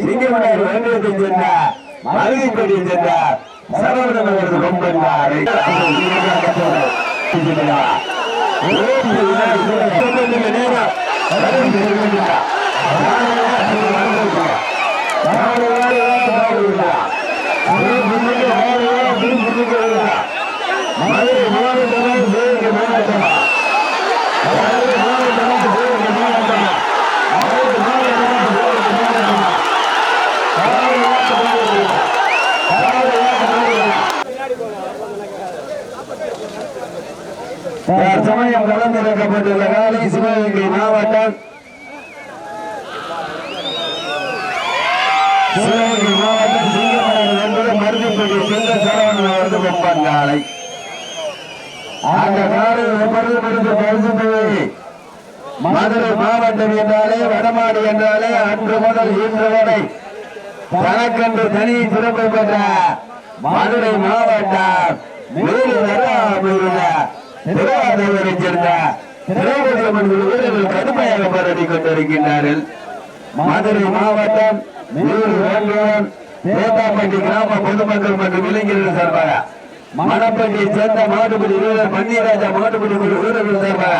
சிங்கமனார் வேண்டியத்தை சேர்ந்த மருதிப்படியை சேர்ந்த சரவணன் அவரது கொம்பன்னாரை சமயம் கலந்திருக்கப்பட்டுள்ள காலை சிவகங்கை மாவட்டம் சிவகங்கை மாவட்டம் சிங்கமனர் என்பது சென்ற சரவணன் அவரது காலை அந்த பரிசு தொகை மதுரை மாவட்டம் என்றாலே வடமாடு என்றாலே அன்று முதல் இன்று வரை தனக்கென்று தனி சிறப்பு பெற்ற மதுரை மாவட்டம் மேலூர் அருகாமையுள்ள திருவாரூரை சேர்ந்த வீரர்கள் கடுமையாக போராடி கொண்டிருக்கின்றார்கள் மதுரை மாவட்டம் மேலூர் கிராம பொதுமக்கள் மற்றும் இளைஞர்கள் சார்பாக மணப்பட்டியை சேர்ந்த மாட்டுப்படி வீரர் பன்னீராஜா மாட்டுப்படி குழு வீரர்கள் சார்பாக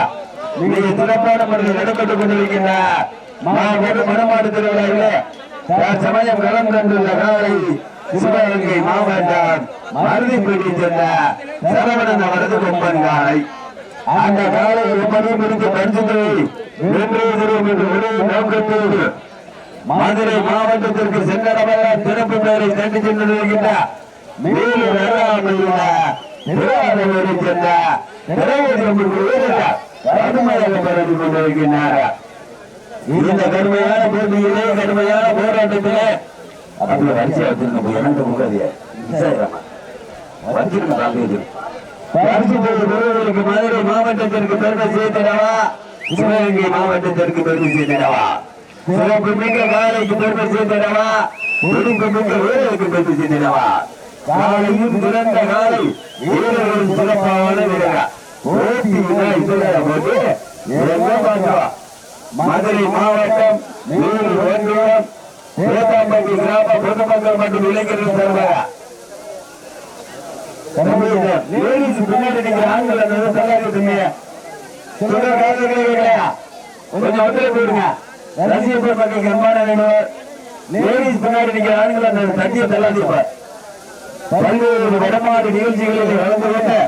மிக சிறப்பான முறையில் நடைபெற்றுக் கொண்டிருக்கின்ற மாபெரும் மனமாடு திருவிழாவிலே சமயம் களம் கண்டுள்ள காலை சிவகங்கை மாவட்டம் மருதிப்பேட்டை சேர்ந்த சரவணன் அவரது கொம்பன் காலை. அந்த காலை எப்படி முடித்து பஞ்சத்தை வென்றே தரும் ஒரே நோக்கத்தோடு மதுரை மாவட்டத்திற்கு சென்றடமெல்லாம் சிறப்பு பெயரை தட்டி சென்று மேலும் இந்த கடுமையான போட்டியிலே கடுமையான போராட்டத்திலே அப்படி வச்சிருக்க வச்சிருக்க பாக்க மதுரை மாவட்டத்திற்கு பெருமை சேர்த்திடவா சிவகங்கை மாவட்டத்திற்கு பெருமை சேர்த்திடவா சிறப்பு மிக்க காலைக்கு பெருமை சேர்த்திடவா ஒடுங்க மிக்க வீரருக்கு பெருமை சேர்த்திடவா காலையும் சிறந்த காலை வீரர்களும் சிறப்பான வீரர்கள். ஓட்டி இதுல போட்டு மதுரை மாவட்டம் நூறு ஒன்றியம் சேத்தாம்பட்டி கிராம பொதுமக்கள் மற்றும் இளைஞர்கள் தருவாரா சார்பாக லேடிஸ் பின்னாடி நிக்கிற ஆண்கள் அந்த சொல்ற இல்லையா கொஞ்சம் ஒத்துழைப்பு போடுங்க ரசிக பெருமக்களுக்கு அன்பான வேணும்? லேடிஸ் பின்னாடி நிக்கிற ஆண்கள் அந்த தட்டியை தள்ளாடிப்பார் பல்வேறு வடமாடு நிகழ்ச்சிகளில் கலந்து கொண்டு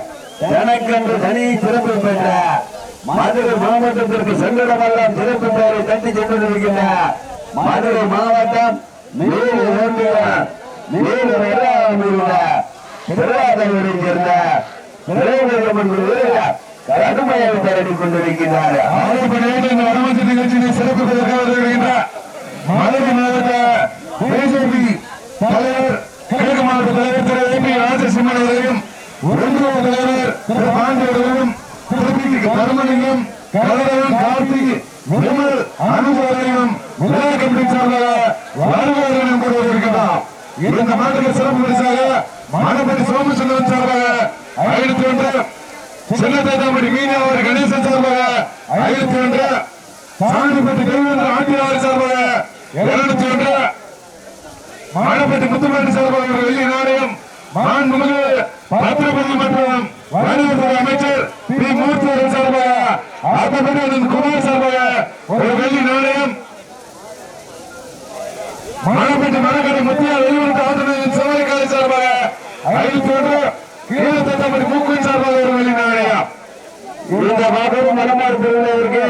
தனக்கென்று தனி சிறப்பு பெற்ற மதுரை மாவட்டத்திற்கு சங்கடமெல்லாம் சிறப்பு பெயரை தட்டி சென்றிருக்கின்ற மதுரை மாவட்டம் ஒன்றியம் மேலூர் எல்லாம் திருவாரூரை சேர்ந்த திரைவரமன் கடுமையாக திரட்டி கொண்டிருக்கின்றார் இந்த நிகழ்ச்சியை வருகின்றார் மதுரை மாவட்ட பிஜேபி தலைவர் கிழக்கு மாவட்ட தலைவர் திரு ஏ பி ராஜசிம்மன் அவர்களையும் ஒன்றிய தலைவர் திரு பாண்டி அவர்களையும் திரு தர்மலிங்கம் கலரவன் கார்த்திக் விமல் அனுபவரையும் விழா கமிட்டி சார்பாக வாழ்வாளர்களும் இந்த மாவட்ட சிறப்பு பரிசாக மாணவர் சோமசுந்தரன் சார்பாக ஐநூத்தி ஒன்று சின்னதாமடி மீனவர் கணேசன் சார்பாக ஐநூத்தி ஒன்று சாமிப்பட்டி தேவேந்திர ஆண்டியார் சார்பாக இருநூத்தி ஒன்று மாணப்பட்டி முத்துமாரி சார்பாக வெள்ளி நாணயம் மாண்புமிகு பத்திரப்பதி மற்றும் வணிகத்துறை அமைச்சர் பி மூர்த்தி சார்பாக ஆத்தப்படி குமார் சார்பாக ஒரு வெள்ளி நாணயம் மாணப்பட்டி மரக்கடை முத்தியா வெளிவந்த ஆசிரியர் சிவகாரி சார்பாக ஐநூத்தி ஒன்று கீழத்தம்படி மூக்குன் சார்பாக ஒரு வெள்ளி நாணயம் இந்த மாபெரும் மனமாறு திருவிழாவிற்கு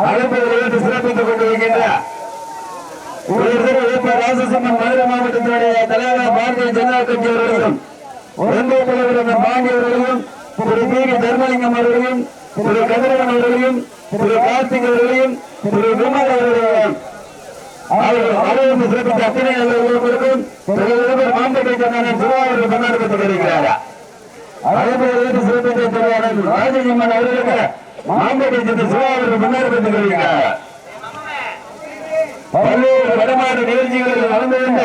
அழைப்பு விளையாட்டு சிறப்பித்துக் கொண்டிருக்கின்ற ஒரு திரு ஏ. ராசசிம்மன் மதுரை மாவட்டத்தினுடைய தலைவர் பாரதிய ஜனதா கட்சி அவர்களும் ஒன்றிய தலைவர் பாண்டி அவர்களையும் திரு பி வி தர்மலிங்கம் அவர்களையும் திரு கதிரவன் அவர்களையும் திரு கார்த்திக் அவர்களையும் திரு விமல் அவர்களையும் சிறப்பித்த அத்தனை அவர்களுக்கும் திரு விருப்பர் மாம்பட்டை சொன்ன சிறப்பித்த திருவாரூர் ராஜசிம்மன் அவர்களுக்கு மாம்பட்டை சேர்ந்த சிவாவர்கள் கொண்டாடப்பட்டு பல்வேறு வடமாடு நிகழ்ச்சிகளில் நடந்து வந்த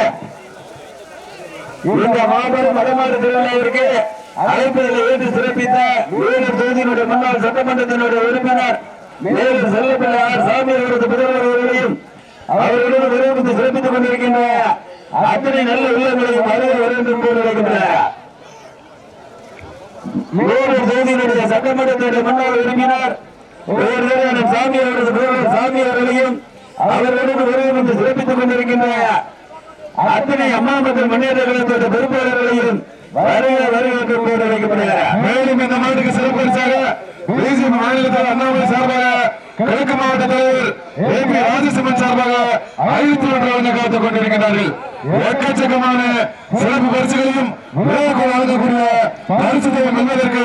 இந்த மாபெரும் வடமாடு திருவிழாவிற்கு அழைப்பதில் ஏற்று சிறப்பித்த வேலூர் தொகுதியினுடைய முன்னாள் சட்டமன்றத்தினுடைய உறுப்பினர் மேலூர் செல்லப்பிள்ளையார் சாமி அவரது புதல்வர் அவர்களையும் அவர்களுடன் விரைந்து சிறப்பித்துக் கொண்டிருக்கின்ற அத்தனை நல்ல உள்ளங்களையும் வருகை வேண்டும் போல் இருக்கின்றன வேலூர் தொகுதியினுடைய சட்டமன்றத்துடைய முன்னாள் உறுப்பினர் சாமி அவரது சாமி அவர்களையும் அவர்களுடன் விரைந்து சிறப்பித்துக் கொண்டிருக்கின்ற அத்தனை அம்மா மற்றும் முன்னேற்ற கழகத்துடைய பொறுப்பாளர்களையும் வருக வருக என்று மேலும் இந்த மாட்டுக்கு சிறப்பு பரிசாக தேசிய மாநிலத்தில் அண்ணாமலை சார்பாக கிழக்கு மாவட்ட தலைவர் ஏ பி ராஜசிம்மன் சார்பாக ஆயிரத்தி ஒன்று வழங்க காத்துக் கொண்டிருக்கிறார்கள். எக்கச்சக்கமான சிறப்பு பரிசுகளையும் விழாக்குள் வழங்கக்கூடிய பரிசுத்தை வெல்வதற்கு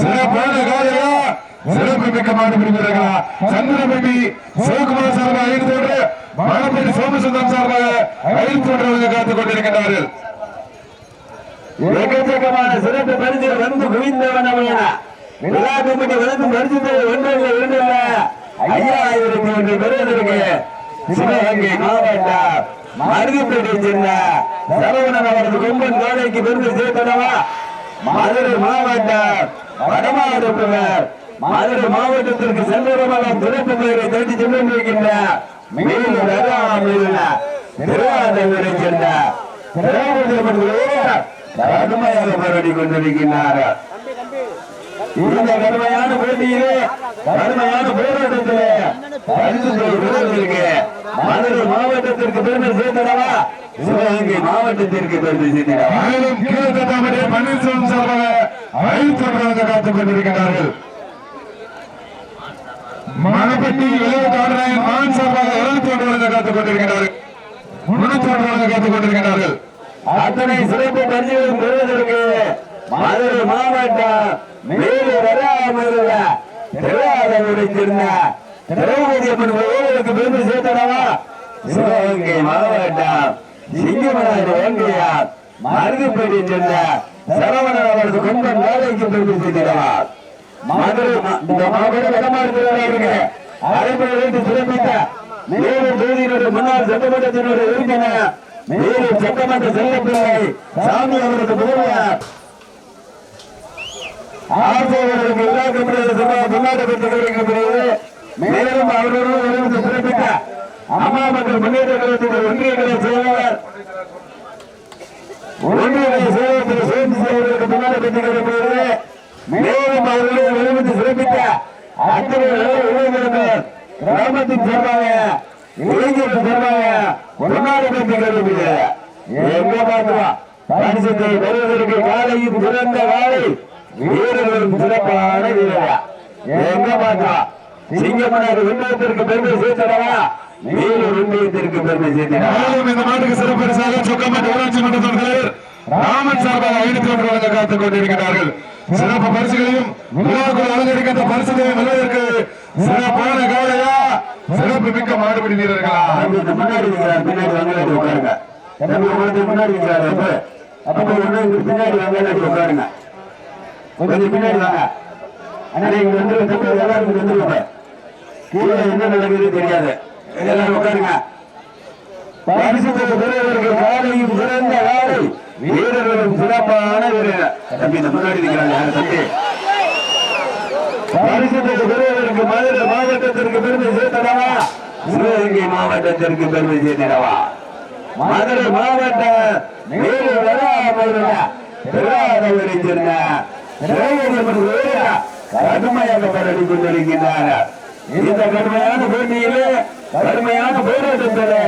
சிறப்பான காலையா? சிறப்பு மிக்க மாட்டு பிடிப்பார்களா சந்திரபெட்டி சிவகுமார் சார்பாக ஆயிரத்தி ஒன்று மணப்பேட்டி சோமசுந்தரம் சார்பாக ஆயிரத்தி ஒன்று வழங்க காத்துக் கொண்டிருக்கிறார்கள். எக்கச்சக்கமான சிறப்பு பரிசுகள் வந்து குவிந்தவன் அவனா விழா கமிட்டி வந்து பரிசுத்தை ஒன்றில் இரண்டில் ஐயாயிரத்தி ஒன்று பெறுவதற்கு சிவகங்கை மாவட்டம் மருதுப்பேட்டை சேர்ந்த சரவணன் அவரது கொம்பன் கோடைக்கு பெருமை சேர்த்தனவா மதுரை மாவட்டம் வடமாவட்டத்தினர் மதுரை மாவட்டத்திற்கு செல்வரமலம் சிறப்பு பெயரை தேடி சென்றிருக்கின்ற மேலும் திருவாரூரை சேர்ந்த கடுமையாக போராடி கொண்டிருக்கின்றார்கள். இந்த கடுமையான போட்டியிலே கடுமையான போராட்டத்திலே பரிசு பெறுவதற்கு மதுரை மாவட்டத்திற்கு பெருமை சேர்த்திடவா? சிவகங்கை மாவட்டத்திற்கு பெருமை சேர்த்திடவா? மேலும் கீழத்தட்டாமட்டே பன்னீர்செல்வம் சார்பாக ஆயிரத்தி ஒன்றாக காத்துக் கொண்டிருக்கிறார்கள். மணப்பட்டி விளையாட்டு ஆடுறாயன் மான் சார்பாக இருநூத்தி ஒன்றாக காத்துக் கொண்டிருக்கிறார்கள். முன்னூத்தி ஒன்றாக காத்துக் கொண்டிருக்கிறார்கள். அத்தனை சிறப்பு பரிசுகளும் பெறுவதற்கு மதுரை மாவட்டம் மேலே வராமல் திருவாரூரை திரௌபதி அம்மன் கோவிலுக்கு பெருமை சேர்த்தனவா? சிவகங்கை மாவட்டம் சிங்கமனார் வேங்கையார் மருதுப்பேட்டை சேர்ந்த சரவணன் அவரது கொம்பன் வேலைக்கு பெருமை சேர்த்திடவா மதுரை இந்த மாவட்ட வடமாநிலத்திற்கு அரைப்படை சிறப்பித்த மேலும் தொகுதியினுடைய முன்னாள் சட்டமன்றத்தினுடைய உறுப்பினர் மேலும் சட்டமன்ற செல்லப்பிள்ளை சாமி அவரது முதல்வர் ஆசிரியர்களுக்கு எல்லா கம்பெனிகளும் முன்னாடி பெற்று மேலும் அவர்களுடன் சிறப்பித்த அம்மா மக்கள் முன்னேற்ற கழகத்தின் ஒன்றிய கலை செயலாளர் ஒன்றிய கலை செயலாளர் திரு சேந்தி அவர்களுக்கு முன்னாடி பெற்று மேலும் அவர்களுடன் இணைந்து சிறப்பித்த அத்தனை இளைஞர்கள் கிராமத்தின் சார்பாக இளைஞர்கள் சார்பாக முன்னாடி பெற்று எங்க பார்க்கலாம்? காலையும் சிறந்த காலை வீரர்களும் சிறப்பான வீரரா எங்க பார்க்கலாம் சிங்கமனார் விண்ணத்திற்கு பெருமை சேர்த்தடவா வீரர் விண்ணத்திற்கு பெருமை சேர்த்தடா மேலும் இந்த மாட்டுக்கு சிறப்பு பரிசாக சொக்கம்பட்டு ஊராட்சி மன்ற தலைவர் ராமன் சார்பாக ஆயிரத்தி ஒன்று வழங்க காத்துக் கொண்டிருக்கிறார்கள். சிறப்பு பரிசுகளையும் விழாக்குள் அலங்கரிக்கின்ற பரிசுகளை வெல்வதற்கு சிறப்பான காலையா சிறப்பு மிக்க மாடுபிடி வீரர்களா? முன்னாடி பின்னாடி வங்கலாட்டி உட்காருங்க. முன்னாடி பின்னாடி வங்கலாட்டி உட்காருங்க. பின்னாடி வாங்க. அண்ணா இங்க வந்து தம்பி எல்லாரும் இங்க கீழே என்ன நடக்குது தெரியாது. எல்லாரும் உட்காருங்க. பரிசுத்தை பெறுவதற்கு காலையும் சிறந்த காலை. வீரர்களும் சிறப்பான வீரர். தம்பி இந்த முன்னாடி இருக்கிறாங்க தம்பி? பரிசுத்தை பெறுவதற்கு மதுரை மாவட்டத்திற்கு பெருமை சேர்த்தனவா? சிவகங்கை மாவட்டத்திற்கு பெருமை சேர்த்திடவா மதுரை மாவட்ட மேலே வராமல் சேர்ந்த கடுமையாக போராடி இந்த கடுமையான போட்டியிலே கடுமையான போராட்டத்திலே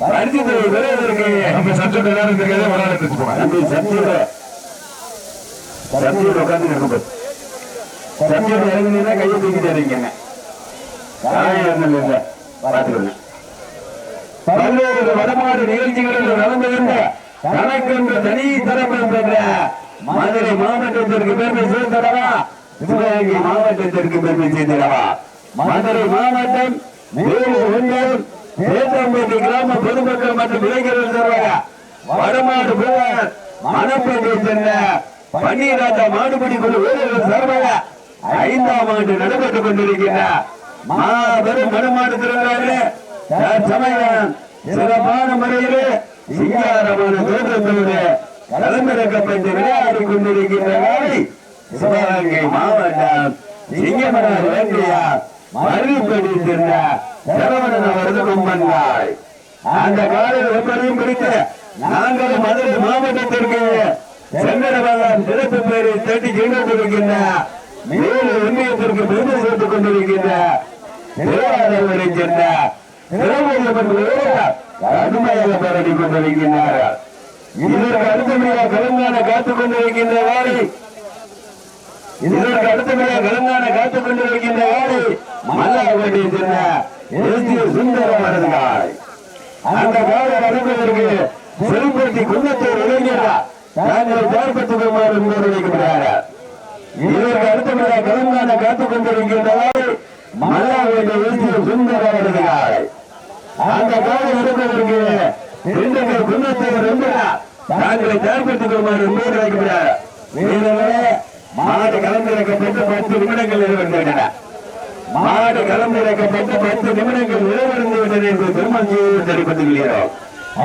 பரிசுத்தை பெறுவதற்கு நம்ம சற்று நேரம் இந்த கதை விளையாட்டு போவாங்க தம்பி சத்தியோட சத்தியோட உட்கார்ந்து இருக்கும் சத்தியோட கையை தூக்கிட்டு இறங்கிங்க காயம் இல்லை பார்த்துக்கோங்க பல்வேறு வடமாடு நிகழ்ச்சிகளில் நடந்திருந்த வந்த தனி தரப்பம் பெற்ற மதுரை மாவட்டத்திற்கு பெருமை சேர்ந்தடவா சிவகங்கை மாவட்டத்திற்கு பெருமை சேர்ந்திடவா மதுரை மாவட்டம் வேலூர் கிராம பொதுமக்கள் மற்றும் இளைஞர்கள் சார்பாக வடமாடு புலவர் மணப்பேட்டை சென்ற பன்னீராஜா மாடுபடி குழு வீரர்கள் சார்பாக ஐந்தாம் ஆண்டு நடைபெற்றுக் கொண்டிருக்கின்ற மாபெரும் வடமாடு திருவிழாவிலே தற்சமயம் சிறப்பான முறையிலே சிங்காரமான தேர்தல் களமிறக்கப்பட்டு விளையாடி கொண்டிருக்கின்ற வேலை சிவகங்கை மாவட்டம் சிங்கமனார் வேண்டியார் மருவிப்படி சென்ற சரவணன் அவரது கொம்பன்காய் அந்த காலையில் எப்படியும் பிடித்து நாங்கள் மதுரை மாவட்டத்திற்கு செங்கடவெல்லாம் சிறப்பு பேரை தட்டி சென்று கொண்டிருக்கின்ற மேலும் ஒன்றியத்திற்கு பெருமை சேர்த்துக் கொண்டிருக்கின்ற திருவாரூரை சேர்ந்த திருவள்ளுவர் கடுமையாக போராடி கொண்டிருக்கின்றார்கள். இதற்கு அடுத்தபடியாக தெலுங்கான காத்துக் கொண்டிருக்கின்ற வாரி இதற்கு அடுத்தபடியாக தெலுங்கான காத்துக் கொண்டிருக்கின்ற வாரி மல்லாபடி சென்ற எஸ்டி அந்த கால அனுபவத்திற்கு செல்பட்டி குன்னத்தூர் இளைஞர் தாங்கள் பார்ப்பத்துக்குமாறு முன்வைக்கிறார்கள் இதற்கு அடுத்தபடியாக தெலுங்கான காத்துக் கொண்டிருக்கின்ற வாரி மல்லாபடி எஸ்டி அந்த கால அனுபவத்திற்கு தாங்களை தயார்படுத்திக் முன்பு வைக்கிறார் வீரர்களே மாடு கலந்திறக்கப்பட்டு பத்து நிமிடங்கள் நிறைவேற்றன மாடு கலந்திறக்கப்பட்டு பத்து நிமிடங்கள் நிறைவடைந்து விட்டது என்று திருமஞ்சியூர் தெரிவித்துள்ளோம்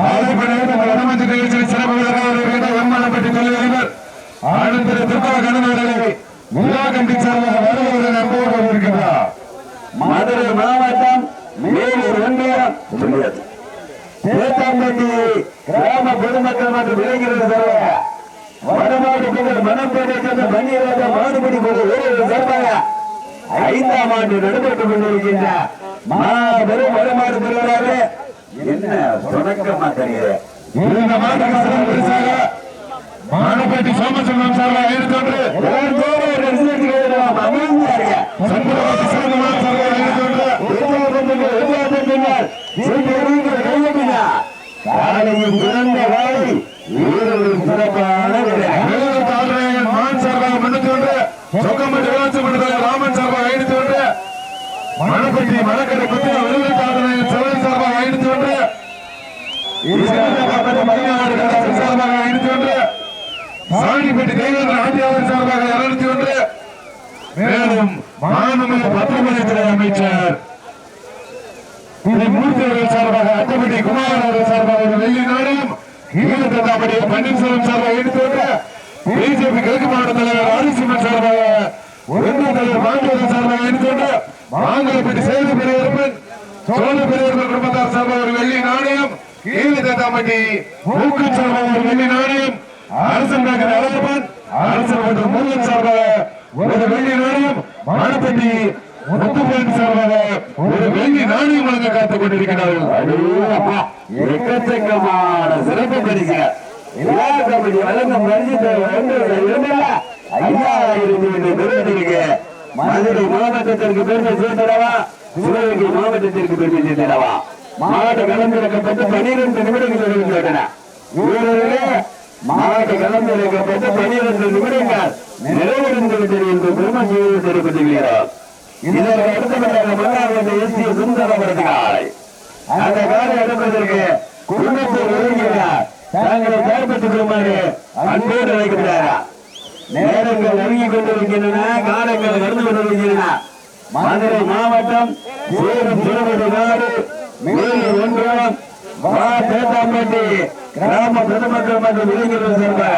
ஆலைப்படையில் மதுரை மாவட்டம் மேலூர் ஒன்றியம். சொல்லியது கிராம பொதுமக்கள் மற்றும் இளைஞர்கள் சார்பாக வடமாடு புகழ் மணப்பேட்டை சேர்ந்த பன்னீராஜ மாடுபடி கொண்டு வீரர்கள் சார்பாக ஐந்தாம் ஆண்டு நடைபெற்றுக் கொண்டிருக்கின்ற மாபெரும் வடமாடு திருவிழாவே என்ன தொடக்கமா தெரியுது. இந்த மாட்டுக்கு சிறப்பு பரிசாக. மானப்பேட்டை சோமசுந்தரம் சார்பாக ஈடுபட்டு எல்லாரும் ஜோரா ஒரு ரிசல்ட் கேட்கலாம் அமைதியா இருங்க சந்திரபாபு சிவகுமார் சார்பாக ஈடுபட்டு காலையும் சிறந்த காலை வீரர்களும் சிறப்பான வீரர்கள் வேலூர் தாழ்வாயன் மான் சார்பாக முன்னூத்தி ஒன்று சொக்கம்பட்டி வேளாண் மண்டல ராமன் சார்பாக ஐநூத்தி ஒன்று மணப்பட்டி மணக்கரை குத்தி வேலூர் சார்பாக ஐநூத்தி ஒன்று மயிலாடு சார்பாக ஐநூத்தி ஒன்று சாணிப்பட்டி ஆண்டியாளர் சார்பாக இருநூத்தி ஒன்று மேலும் மாநில பத்திரமணித்துறை அமைச்சர் திரு மூர்த்தி அவர்கள் சார்பாக அட்டப்பட்டி குமார் அவர்கள் சார்பாக வெள்ளி நாடும் ஈழத்தந்தாப்பட்டி பன்னீர்செல்வம் சார்பாக எடுத்து பிஜேபி கிழக்கு மாவட்ட தலைவர் ஆதிசிம்மன் சார்பாக ஒன்று தலைவர் மாண்டவர்கள் சார்பாக எடுத்துவிட்டு மாங்கலப்பட்டி சேது பெரியவர்மன் சோழ பெரியவர்கள் ஒரு வெள்ளி நாணயம் ஈழத்தந்தாப்பட்டி மூக்கு சார்பாக ஒரு வெள்ளி நாணயம் அரசன் அழகப்பன் அரசன் மற்றும் முருகன் சார்பாக ஒரு வெள்ளி நாணயம் மானப்பட்டி முத்துப்பன் சார்பாக ஒரு வெள்ளி நாணயம் வழங்க காத்துக் கொண்டிருக்கிறார்கள். எக்கச்சக்கமான சிறப்பு பரிசுகள். விழா கமிட்டி வழங்கும் பரிசு ஐயாயிரத்தி எட்டு பெருமதிக்கு மதுரை மாவட்டத்திற்கு பெருமை சேர்த்திடவா? சிவகங்கை மாவட்டத்திற்கு பெருமை சேர்த்திடவா? மாவட்ட கலந்திறக்கப்பட்டு பனிரெண்டு நிமிடங்கள் நிறைவேற்றன வீரர்களே மாவட்ட கலந்திறக்கப்பட்டு பனிரெண்டு நிமிடங்கள் நிறைவடைந்து என்று பெருமை தெரிவித்துள்ளோம் இதற்கு அடுத்தபடியாக மன்னார்வந்த எஸ் டி சுந்தர அவர்கள். அந்த காலை எடுப்பதற்கு குடும்பத்தில் ஒருங்கிறார் தங்களை செயல்பட்டுக் கொள்ளுமாறு அன்போடு அழைக்கிறாரா நேரங்கள் நெருங்கிக் கொண்டிருக்கின்றன காலங்கள் கடந்து கொண்டிருக்கின்றன. மதுரை மாவட்டம் சேலம் திருவடி நாடு மேலூர் ஒன்றியம் கிராம பொதுமக்கள் மற்றும் இளைஞர்கள் சார்பாக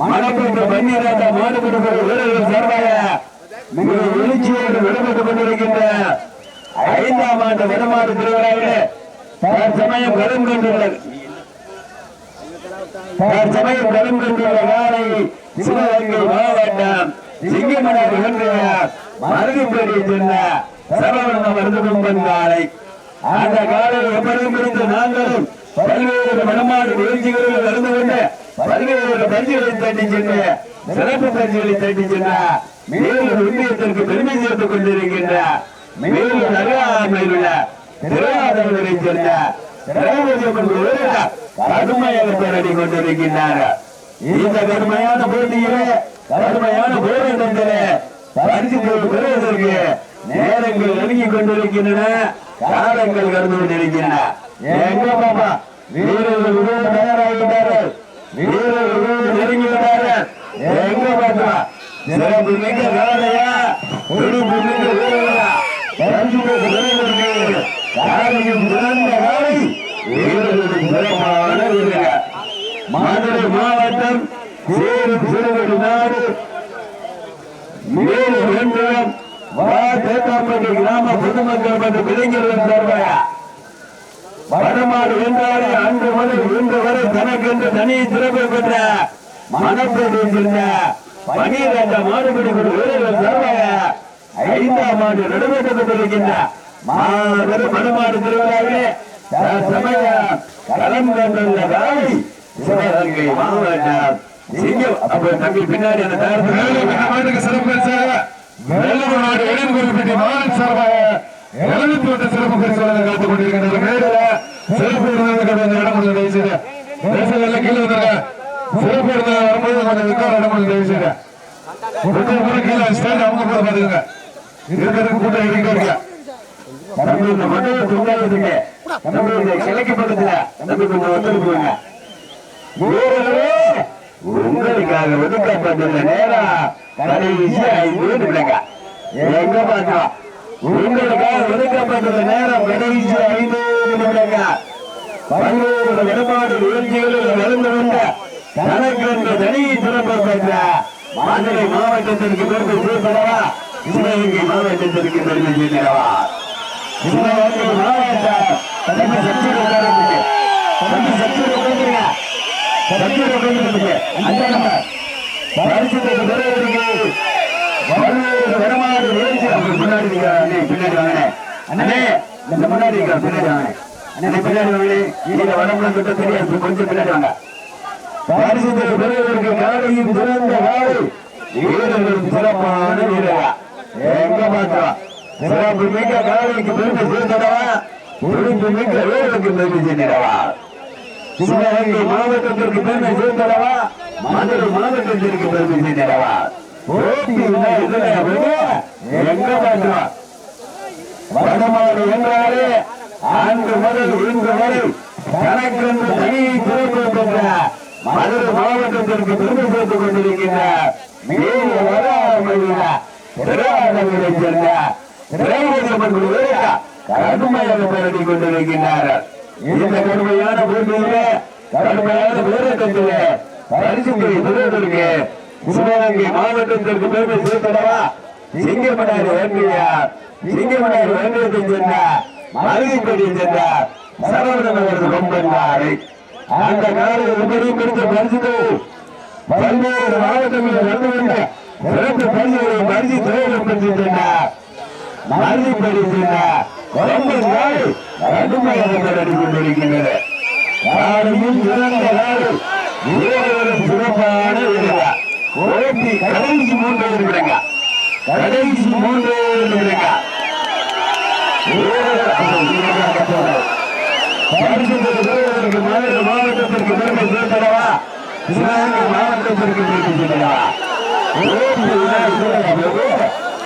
மணப்பட்டு பன்னீராட்ட மாடுபட்டு வீரர்கள் சார்பாக மிக எழுச்சியோடு விடுபட்டுக் கொண்டிருக்கின்ற ஐந்தாம் ஆண்டு வடமாடு திருவிழாவிலே தற்சமயம் கலம் கொண்டுள்ளது தற்சமயம் கலம் கொண்டுள்ள காலை சிவகங்கை மாவட்டம் சிங்கமனார் ஒன்றிய மருதுப்படி சென்ற சரவண மருந்து கும்பன் காலை அந்த காலையில் எப்படியும் இருந்த நாங்களும் பல்வேறு வடமாடு நிகழ்ச்சிகளில் நடந்து கொண்டு பல்வேறு பரிசுகளை தட்டி சென்று சிறப்பு பரிசுகளை தட்டி சென்ற மேலும் ஒன்றியத்திற்கு பெருமை சேர்த்துக் கொண்டிருக்கின்ற மேலும் நகராமையில் உள்ள திருவாரூரை சேர்ந்த கடுமையாக போராடி கொண்டிருக்கின்றார்கள் இந்த கடுமையான போட்டியிலே கடுமையான போராட்டத்திலே பரிசு பெறுவதற்கு நேரங்கள் நெருங்கிக் கொண்டிருக்கின்றன. காலங்கள் கடந்து கொண்டிருக்கின்றன. எங்க பாப்பா வீரர்கள் உருவம் தயாராகிவிட்டார்கள். வீரர்கள் உருவம் நெருங்கி விட்டார்கள் எங்க பாப்பா சிறப்பு மிக்க வீரர்களா காலையும் சிறந்த காலை வீரர்களுக்கு சிறப்பான வீரர்கள் மதுரை மாவட்டம் சேலம் சிறுவடி நாடு மேலும் ஒன்றியம் வா தேத்தாம்பட்டி கிராம பொதுமக்கள் மற்றும் இளைஞர்கள் சார்பாக வடமாடு வென்றாரே அன்று முதல் இன்று வரை தனக்கென்று தனி சிறப்பு பெற்ற மனப்பேட்டை சேர்ந்த பனிரெண்ட மாடுபிடி குழு வீரர்கள் சார்பாக ஐந்தாம் ஆண்டு நடைபெற்றுக் மாபெரும் மனமாடு திருவிழாவிலே சமய களம் கொண்டுள்ள காலை சிவகங்கை மாவட்டம் சிங்கம். அப்ப தம்பி பின்னாடி அந்த தயாரிப்பு இந்த மாட்டுக்கு சிறப்பு பரிசாக வெள்ளூர் நாடு மாநில சார்பாக எழுபத்தி ஒன்று சிறப்பு பரிசு வழங்க காத்துக் கொண்டிருக்கின்றது. மேடையில சிறப்பு விருந்தினர்கள் கொஞ்சம் இடம் கொடுங்க தயவு கீழே வந்துருங்க சிறப்பு விருந்தினர் வரும்போது கொஞ்சம் உட்கார இடம் கொடுங்க தயவு கூட கீழே அவங்க கூட பாத்துக்கோங்க இருக்கிறதுக்கு கூட்டம் இருக்க இருக்க இந்த மண்டல துண்டாடுறதுக்கு தம்பி கிழக்கு பக்கத்துல உங்களுக்காக ஒதுக்கப்பட்டுள்ள நேரம் கடைசி ஐந்து நிமிடங்க எங்க பார்த்தோம் உங்களுக்காக ஒதுக்கப்பட்டுள்ள நேரம் கடைசி ஐந்து நிமிடங்க பல்வேறு இடமாடு நிகழ்ச்சிகளில் கலந்து கொண்ட தனக்கென்று தனியை சிறப்பு பெற்ற மதுரை மாவட்டத்திற்கு பிறகு சேர்ப்பதவா சிவகங்கை மாவட்டத்திற்கு பிறகு சேர்க்கிறவா சிவகங்கை மாவட்டம் தம்பி சக்தி சிறப்பான வீரரா எங்க பார்த்தோம் சிறப்பு மிக்க காலைக்கு பெருமை சேர்ந்தடவா துடிப்பு மிக்க வீரருக்கு பெருமை சேர்ந்தடவா சிவகங்கை மாவட்டத்திற்கு பெருமை சேர்ந்தடவா மதுரை மாவட்டத்திற்கு பெருமை சேர்ந்தடவா எங்க பார்த்தோம் வடமாடு என்றாலே அன்று முதல் இன்று வரை மதுரை மாவட்டத்திற்கு பெருமை சேர்த்துக் கொண்டிருக்கின்ற திரைவதமன் கடுமையாக போராடி கொண்டிருக்கின்றார்கள். இந்த கடுமையான போட்டியிலே கடுமையான வீரத்திலே பரிசுகளை பெறுவதற்கு சிவகங்கை மாவட்டத்திற்கு பெருமை சேர்த்தடவா சிங்கமனார் வேண்டியார் சிங்கமனார் வேண்டியத்தை சேர்ந்த மருதிப்படியை சேர்ந்த சரவணன் கொம்பன்னாரை அந்த காலையில் உபரியும் கொடுத்த பரிசுகள் பல்வேறு மாவட்டங்களில் நடந்து கொண்ட சிறப்பு பரிசுகளை மருதி துறையிடம் பெற்று சென்றார் மருதிப்படி சென்ற சிறப்பான வீரர்கள் போட்டி கடைசி மூன்று நிமிடங்க கடைசி மூன்று நிமிடங்க மாவட்டத்திற்கு பெருமை சேர்த்தடவா மாவட்டத்திற்கு பெருமை சேர்த்தடவா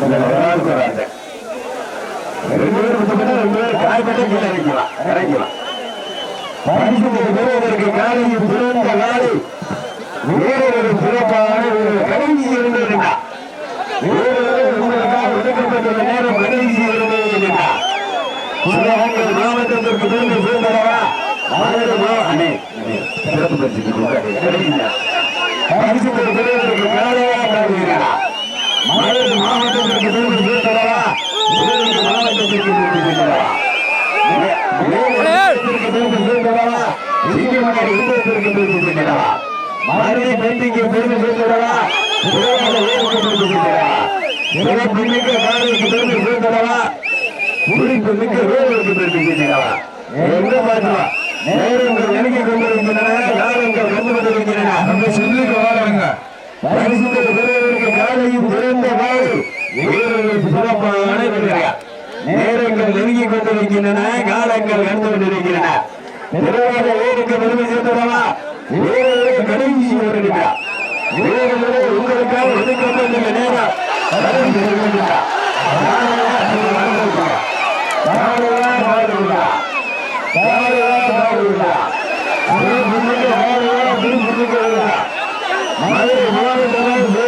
ரெண்டு பேரும் ரெண்டு பேரும் காய்பட்ட கீழே இறக்கலாம் இறக்கலாம் பரிசுத்தது பெறுவதற்கு காலையில் சிறந்த காலை வீரர்களும் சிறப்பான ஒரு கடைசி இருந்ததுண்டா ஒதுக்கப்பட்டுள்ள நேரம் கடைசி இருந்ததுண்டா சிவகங்கை மாவட்டத்திற்கு பெருமை சேர்ந்தவா மதுரை மா- சிறப்பு பரிசுக்கு கொடுக்காதே, கடைசியா. பரிசுத்தது பெறுவதற்கு காலையா காட்டுகிறா மதுரை பெண்டிக்கு பெருமை சேர்ந்தவா சிறப்பு மிக்க காலைக்கு பெருமை சேர்ந்தவா குறிப்பு மிக்க வீரருக்கு பெருமை சேர்ந்தவா எங்க பார்த்தவா நேரங்கள் நெருங்கி கொண்டிருக்கின்றன காலங்கள் வந்து கொண்டிருக்கின்றன ஒளி புரிந்தவர் வீரர்கள் சிறப்பான நேரங்கள் நெருங்கி கொண்டிருக்கின்றன காலங்கள் கடந்து கொண்டிருக்கின்றன. நிறைவாக வீருக்கு பெருமை சேர்த்துடவா வீரர்களை கடைசி வருகிறார் வீரர்களை உங்களுக்காக ஒதுக்கப்பட்டுள்ள நேரம் கடந்து வருகின்றார் மாவட்டத்தில்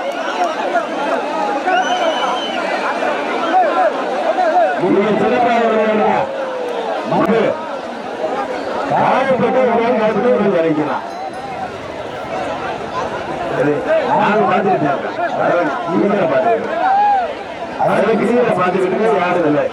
காயப்பட்ட கருத்து கிடைக்கலாம் சரி, நானும் பார்த்துக்கிட்டேன். பார்த்துக்கிட்டு யாரும் இல்லை